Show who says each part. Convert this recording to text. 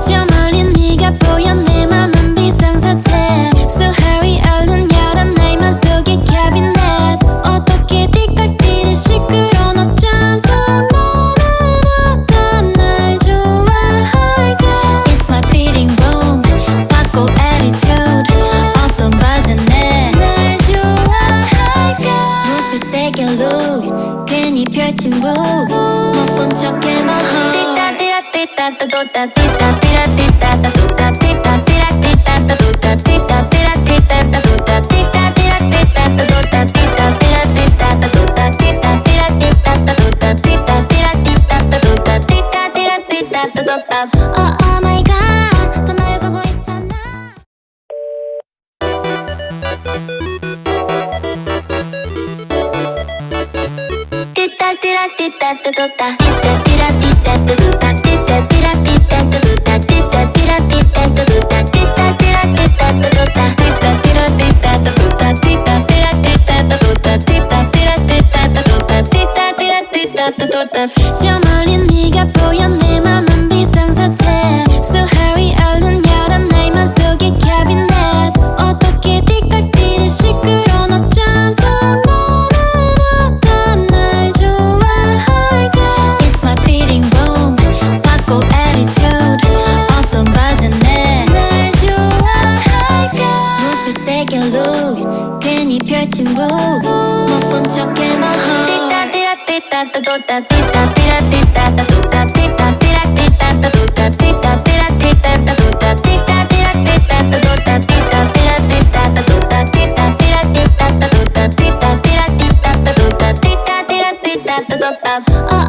Speaker 1: 시어머니 네가 날 친구 못본 척해 마 띠따 띠라 띠따 따돌따 띠따 띠라 띠따 따뚜따 띠따 띠라 띠따 따뚜따 띠따 띠라 띠따 따뚜따 띠따 띠라 띠따 따돌따 띠따 띠라 띠따 따뚜따 띠따 띠라 띠따 따뚜따 띠따 띠라 띠따 따뚜따 띠따 띠라 띠따 따뚜따 Tita tira tita tututa Tita tira tita tututa Tita tira tita tututa Tita tira tita tututa Tita tira tita tututa Tita tira tita tututa Tita tira tita tututa Tita tira tita tututa Tita tira tita tututa 저 멀리 네가 보여 내 펼친 무못본 척해 마호 띠따 띠라 띠따 따도따 띠따 띠라 띠따 따도따 띠따 띠라 띠따 따도따 띠따 띠라 띠따 따도따 띠따 띠라 띠따 따도따 띠따 띠라 띠따 따도따 띠따 띠라 띠따 따도따 띠따 띠라 띠따 따도따 띠따 띠라 띠따 따도따